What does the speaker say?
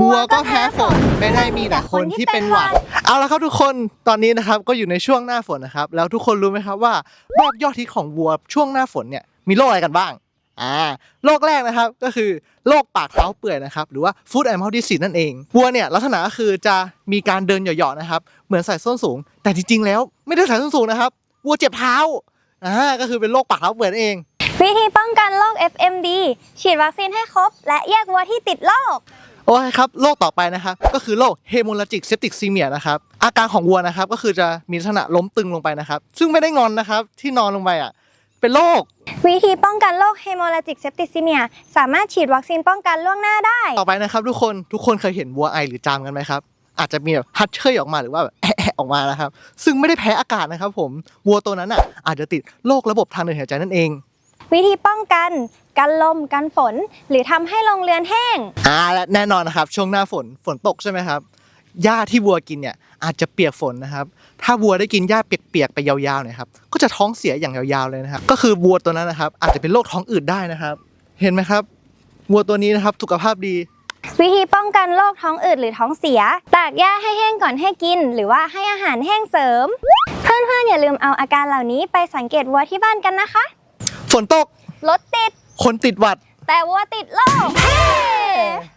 วัวก็แพ้ฝนไม่ได้มีแต่คนที่เป็นหวัด เอาละครับทุกคนตอนนี้นะครับก็อยู่ในช่วงหน้าฝนนะครับ แล้วทุกคนรู้ไหมครับว่าโรคยอดฮิตของวัวช่วงหน้าฝนเนี่ยมีโรคอะไรกันบ้างอ่าโรคแรกนะครับก็คือโรคปากเท้าเปื่อยนะครับหรือว่า foot and mouth disease นั่นเองวัวเนี่ยลักษณะก็คือจะมีการเดินเหยาะๆนะครับ เหมือนใส่ส้นสูง แต่จริงๆ แล้วไม่ได้ใส่ส้นสูงนะครับวัวเจ็บเท้าอ่าก็คือเป็นโรคปากเท้าเปื่อยนั่นเอง วิธีป้องกันโรค FMD ฉีดวัคซีนให้ครบ และแยกวัวที่ติดโรค โอเคครับโรคต่อไปนะครับก็คือโรคเฮโม r าจิกเซปติกซีเมียนะครับอาการของวัวนะครับก็คือจะมีลักษณะล้มตึงลงไปนะครับ ซึ่งไม่ได้งอนนะครับที่นอนลงไปอะเป็นโรควิธีป้องกันโรค Hemorrhagic Septicemia สามารถฉีดวัคซีนป้องกันล่วงหน้าได้ ต่อไปนะครับทุกคนทุกคนเคยเห็นวัวไอหรือจามกันไหมครับอาจจะมีแบบฮัดเชยออกมาหรือว่าแบบแอะๆออกมานะครับ ซึ่งไม่ได้แพ้อากาศนะครับ ผมวัวตัวนั้นอะอาจจะติดโรคระบบทางเดินหายใจนั่นเอง วิธีป้องกันกันลมกันฝน หรือทำให้โรงเรือนแห้ง อ่าและแน่นอนนะครับ ช่วงหน้าฝนฝนตกใช่ไหมครับหญ้าที่วัวกินเนี่ยอาจจะเปียกฝนนะครับ ถ้าวัวได้กินหญ้าเปียกๆไปยาวๆเนี่ยครับก็จะท้องเสียอย่างยาวๆเลยนะครับก็คือวัวตัวนั้นนะครับ อาจจะเป็นโรคท้องอืดได้นะครับ เห็นไหมครับวัวตัวนี้นะครับสุขภาพดี วิธีป้องกันโรคท้องอืดหรือท้องเสีย ตากหญ้าให้แห้งก่อนให้กิน หรือว่าให้อาหารแห้งเสริม เพื่อนๆอย่าลืมเอาอาการเหล่านี้ไปสังเกตวัวที่บ้านกันนะคะ ฝนตก รถติด คนติดหวัด แต่วัวติดโรค